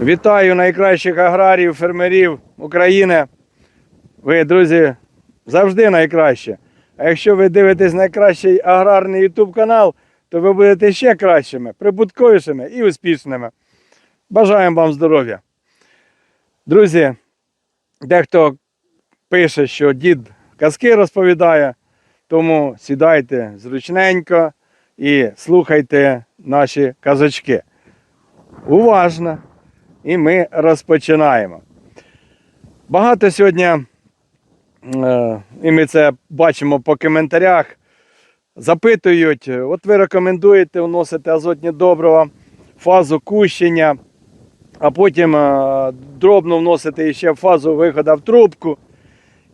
Вітаю найкращих аграріїв, фермерів України. Ви, друзі, завжди найкраще. А якщо ви дивитесь найкращий аграрний YouTube канал, то ви будете ще кращими, прибутковішими і успішними. Бажаємо вам здоров'я. Друзі, дехто пише, що дід казки розповідає, тому сідайте зручненько і слухайте наші казочки. Уважно. І ми розпочинаємо. Багато сьогодні, е, і ми це бачимо по коментарях, запитують, от ви рекомендуєте вносити азотні добрива, фазу кущення, а потім е, дробно вносити ще фазу виходу в трубку.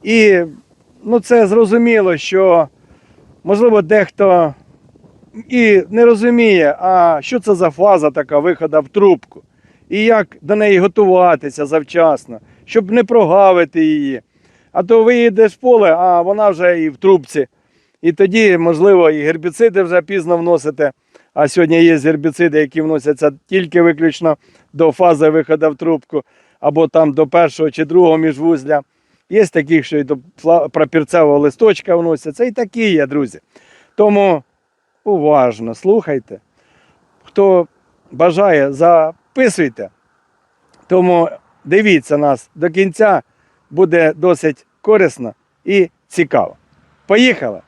І ну, це зрозуміло, що можливо дехто і не розуміє, а що це за фаза така виходу в трубку і як до неї готуватися завчасно, щоб не прогавити її. А то виїдеш в поле, а вона вже і в трубці. І тоді, можливо, і гербіциди вже пізно вносите. А сьогодні є гербіциди, які вносяться тільки виключно до фази виходу в трубку, або там до першого чи другого міжвузля. Є такі, що і до прапірцевого листочка вносяться. І такі є, друзі. Тому уважно слухайте. Хто бажає, записуйте. Тому дивіться нас до кінця, буде досить корисно і цікаво. Поїхали!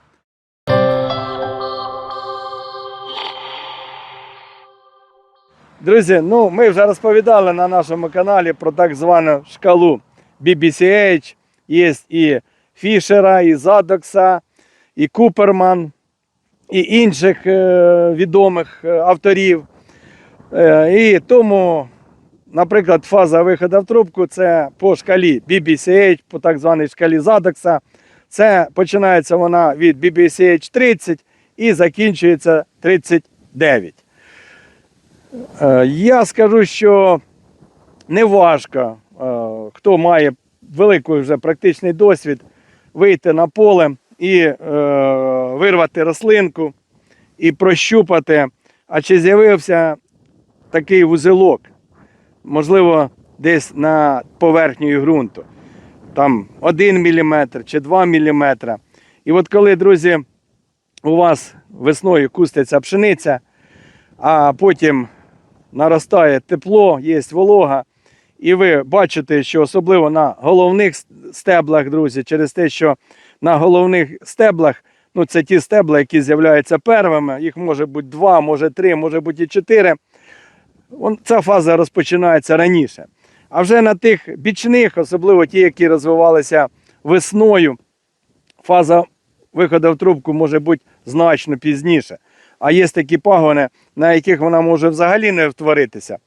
Друзі, ну ми вже розповідали на нашому каналі про так звану шкалу BBCH. Є і Фішера, і Задокса, і Куперман, і інших е, відомих е, авторів. Е, і тому, наприклад, фаза виходу в трубку це по шкалі BBCH, по так званій шкалі Задокса. Це починається вона від BBCH 30 і закінчується 39. Е, Я скажу, що не важко, е, хто має великий вже практичний досвід, вийти на поле і вирвати рослинку і прощупати, а чи з'явився такий вузелок, можливо, десь на поверхні ґрунту, там 1 мм чи 2 мм. І от коли, друзі, у вас весною куститься пшениця, а потім наростає тепло, є волога, і ви бачите, що особливо на головних стеблах, друзі, через те, що на головних стеблах, ну це ті стебла, які з'являються первими, їх може бути два, може три, може бути і чотири. Ця фаза розпочинається раніше. А вже на тих бічних, особливо ті, які розвивалися весною, фаза виходу в трубку може бути значно пізніше. А є такі пагони, на яких вона може взагалі не втворитися.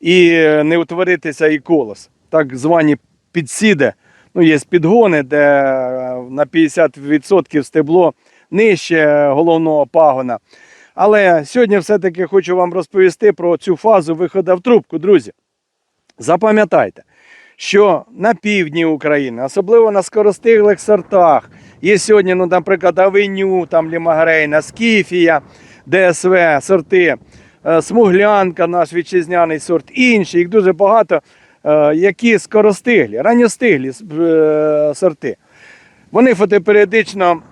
І е, не утворитися і колос. Так звані підсіди. Ну, є підгони, де е, на 50% стебло нижче головного пагона. Але сьогодні все-таки хочу вам розповісти про цю фазу виходу в трубку, друзі. Запам'ятайте, що на півдні України, особливо на скоростиглих сортах, є сьогодні, ну, наприклад, Авеню, там Лімагрейна, Скіфія, ДСВ, сорти, е, Смуглянка, наш вітчизняний сорт, інші, їх дуже багато, е, які скоростиглі, ранньостиглі е, сорти. Вони фотоперіодично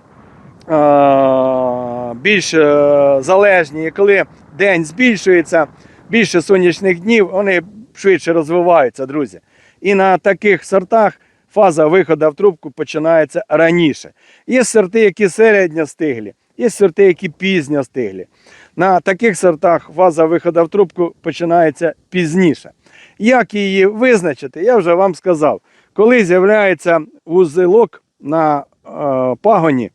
більш е, залежні, і коли день збільшується, більше сонячних днів, вони швидше розвиваються, друзі. І на таких сортах фаза виходу в трубку починається раніше. Є сорти, які середньо стиглі, є сорти, які пізньо стиглі. На таких сортах фаза виходу в трубку починається пізніше. Як її визначити, я вже вам сказав. Коли з'являється вузелок на е, пагоні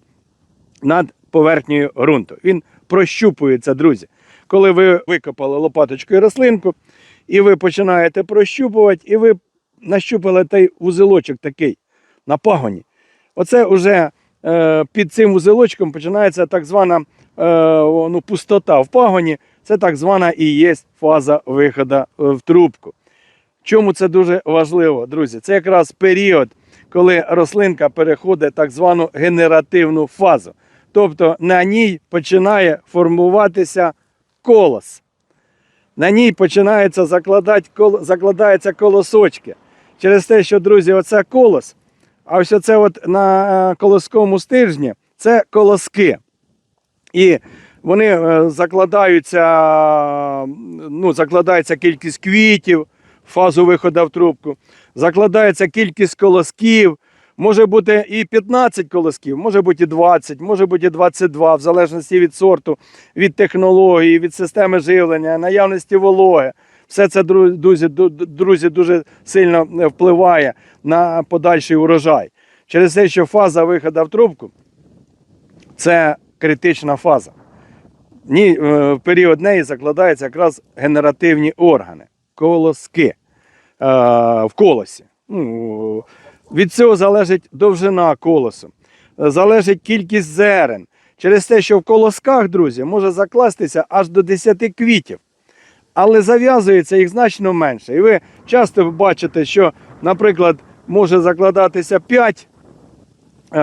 над поверхнею ґрунту. Він прощупується, друзі. Коли ви викопали лопаточкою рослинку, і ви починаєте прощупувати, і ви нащупали той вузелочок такий на пагоні. Оце вже е, під цим вузелочком починається так звана е, ну, пустота в пагоні. Це так звана і є фаза виходу е, в трубку. Чому це дуже важливо, друзі? Це якраз період, коли рослинка переходить так звану генеративну фазу. Тобто на ній починає формуватися колос. на ній починаються закладати, закладаються колосочки. Через те, що, друзі, оце колос, а ось оце от на е, колосковому стержні це колоски. І вони е, закладаються, ну, закладається кількість квітів в фазу виходу в трубку, закладається кількість колосків. Може бути і 15 колосків, може бути і 20, може бути і 22, в залежності від сорту, від технології, від системи живлення, наявності вологи. Все це, друзі, друзі, дуже сильно е, впливає на подальший урожай. Через те, що фаза виходу в трубку це критична фаза. Ні, е, в період неї закладаються якраз генеративні органи, колоски е, в колосі. Від цього залежить довжина колосу, залежить кількість зерен. Через те, що в колосках, друзі, може закластися аж до 10 квітів. Але зав'язується їх значно менше. І ви часто бачите, що, наприклад, може закладатися 5 е,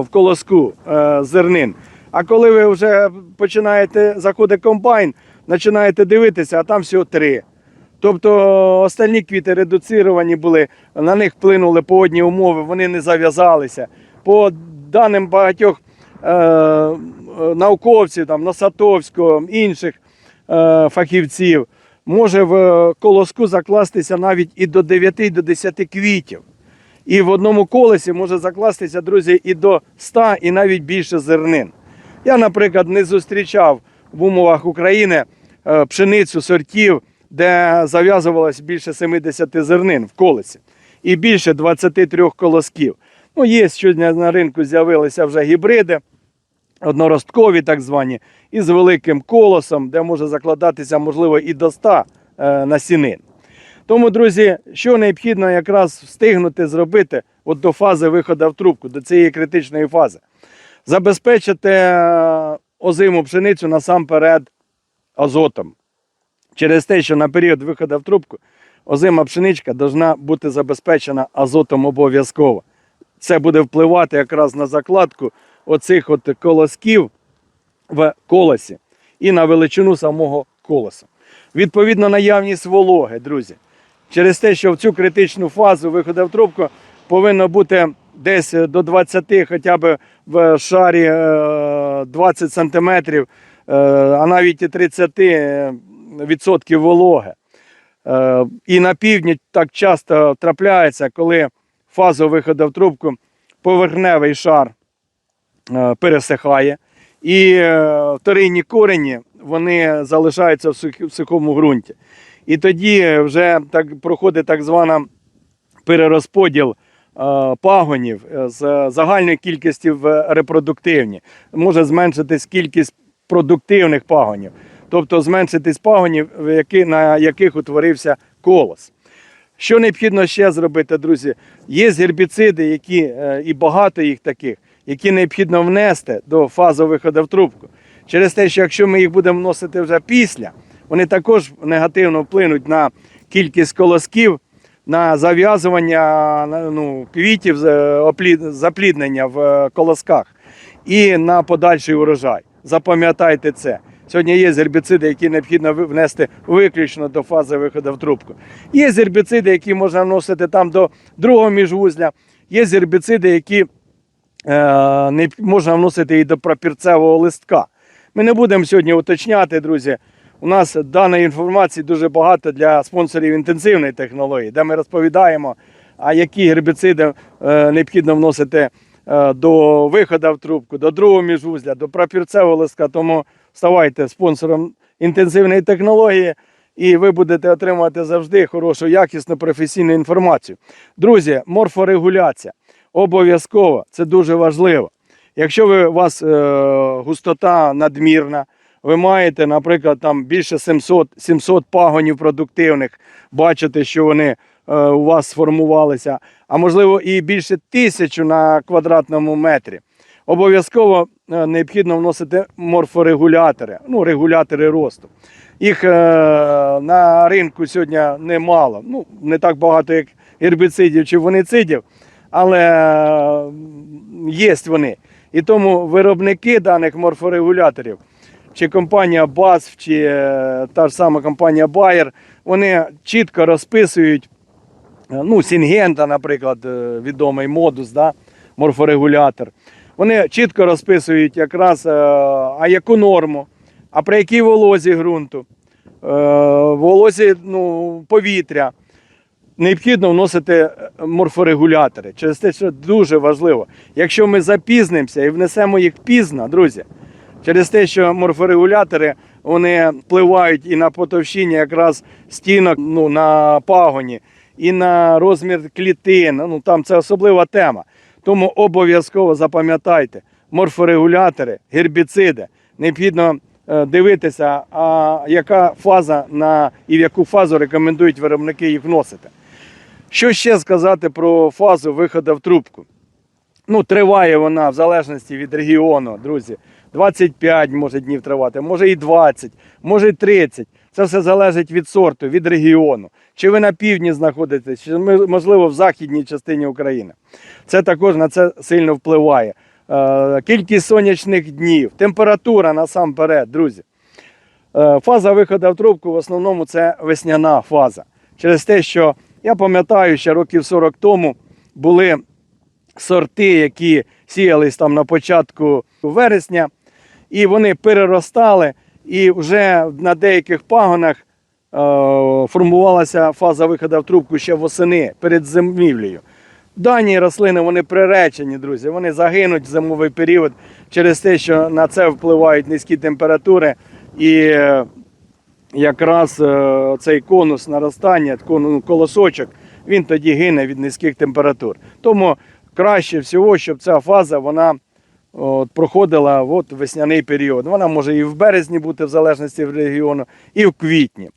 в колоску е, зернин. А коли ви вже починаєте заходить комбайн, починаєте дивитися, а там всього 3. Тобто остальні квіти редуцировані були, на них вплинули погодні умови, вони не зав'язалися. По даним багатьох е, науковців, там, Носатовського, інших е, фахівців, може в колоску закластися навіть і до 9 до 10 квітів. І в одному колесі може закластися, друзі, і до 100, і навіть більше зернин. Я, наприклад, не зустрічав в умовах України е, пшеницю сортів, де зав'язувалось більше 70 зернин в колесі і більше 23 колосків. Ну, є сьогодні на ринку з'явилися вже гібриди, одноросткові так звані, із великим колосом, де може закладатися, можливо, і до 100 е, насінин. Тому, друзі, що необхідно якраз встигнути зробити от до фази виходу в трубку, до цієї критичної фази. Забезпечити е, озиму пшеницю насамперед азотом. Через те, що на період виходу в трубку озима пшеничка повинна бути забезпечена азотом обов'язково. Це буде впливати якраз на закладку оцих от колосків в колосі і на величину самого колоса. Відповідно, наявність вологи, друзі. Через те, що в цю критичну фазу виходу в трубку повинно бути десь до 20, хоча б в шарі е, 20 см, е, а навіть і 30 відсотків вологи. Е, І на півдні так часто трапляється, коли фазу виходу в трубку поверхневий шар е, пересихає, і е, вторинні корені вони залишаються в сухому ґрунті. І тоді вже так проходить так звана перерозподіл пагонів з загальної кількості в репродуктивні. Може зменшитись кількість продуктивних пагонів, тобто зменшитись пагонів, в які, на яких утворився колос. Що необхідно ще зробити, друзі? Є гербіциди, які, е, і багато їх таких, які необхідно внести до фази виходу в трубку. Через те, що якщо ми їх будемо вносити вже після, вони також негативно вплинуть на кількість колосків, на зав'язування ну, квітів, з- запліднення в е, колосках і на подальший урожай. Запам'ятайте це. Сьогодні є гербіциди, які необхідно внести виключно до фази виходу в трубку. Є гербіциди, які можна вносити там до другого міжвузля. Є гербіциди, які е, не можна вносити і до пропірцевого листка. Ми не будемо сьогодні уточняти, друзі. У нас даної інформації дуже багато для спонсорів інтенсивної технології, де ми розповідаємо, а які гербіциди е, необхідно вносити е, до виходу в трубку, до другого міжвузля, до пропірцевого листка. Тому ставайте спонсором інтенсивної технології, і ви будете отримувати завжди хорошу, якісну професійну інформацію. Друзі, морфорегуляція обов'язково це дуже важливо. Якщо ви, у вас е, густота надмірна, ви маєте, наприклад, там більше 700, 700 пагонів продуктивних, бачите, що вони е, у вас сформувалися, а можливо і більше тисячу на квадратному метрі. Обов'язково е, необхідно вносити морфорегулятори, ну, регулятори росту. Їх е, на ринку сьогодні немало. Ну, не так багато, як гербіцидів чи фуніцидів, але е, є вони. І тому виробники даних морфорегуляторів чи компанія BASF, чи е, та ж сама компанія Bayer, вони чітко розписують, ну, Сінгента, наприклад, відомий модус, да, морфорегулятор. Вони чітко розписують якраз, е, а яку норму, а при якій волозі ґрунту, е, волозі ну, повітря. Необхідно вносити морфорегулятори. Через те, що дуже важливо. Якщо ми запізнимося і внесемо їх пізно, друзі, через те, що морфорегулятори вони впливають і на потовщення якраз стінок ну, на пагоні, і на розмір клітин. Ну там це особлива тема. Тому обов'язково запам'ятайте, морфорегулятори, гербіциди. Необхідно е, дивитися, а яка фаза на і в яку фазу рекомендують виробники їх вносити. Що ще сказати про фазу виходу в трубку? Ну, триває вона в залежності від регіону, друзі. 25 може днів тривати, може і 20, може і 30. Це все залежить від сорту, від регіону. Чи ви на півдні знаходитесь, чи можливо в західній частині України. Це також на це сильно впливає. Е, Кількість сонячних днів, температура насамперед, друзі. Е, Фаза виходу в трубку в основному це весняна фаза. Через те, що я пам'ятаю, ще років 40 тому були сорти, які сіялись там на початку вересня, і вони переростали, і вже на деяких пагонах е, формувалася фаза виходу в трубку ще восени перед зимівлею. Дані рослини вони приречені, друзі. Вони загинуть в зимовий період через те, що на це впливають низькі температури і якраз е, цей конус наростання, ну, колосочок, він тоді гине від низьких температур. Тому краще всього, щоб ця фаза вона от, проходила от, весняний період. Вона може і в березні бути, в залежності від регіону, і в квітні.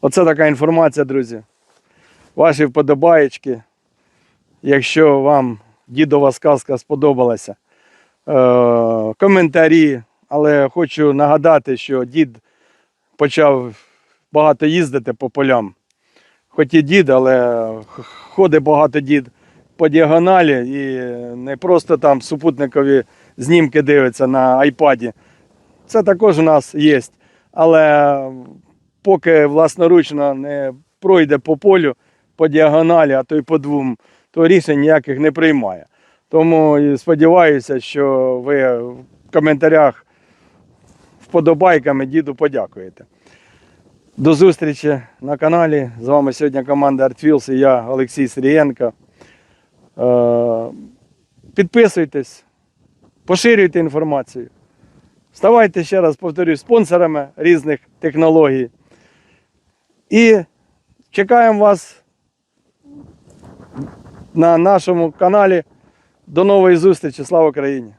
Оце така інформація, друзі. Ваші вподобаєчки. Якщо вам дідова сказка сподобалася, е, коментарі. Але хочу нагадати, що дід почав багато їздити по полям. Хоч і дід, але ходить багато дід по діагоналі і не просто там супутникові знімки дивиться на айпаді. Це також у нас є. Але поки власноручно не пройде по полю, по діагоналі, а то й по двом, то рішень ніяких не приймає. Тому сподіваюся, що ви в коментарях вподобайками діду подякуєте. До зустрічі на каналі. З вами сьогодні команда ArtFields і я, Олексій Сирієнко. Е, Підписуйтесь, поширюйте інформацію. Ставайте ще раз, повторюю, спонсорами різних технологій. І чекаємо вас на нашому каналі. До нової зустрічі. Слава Україні!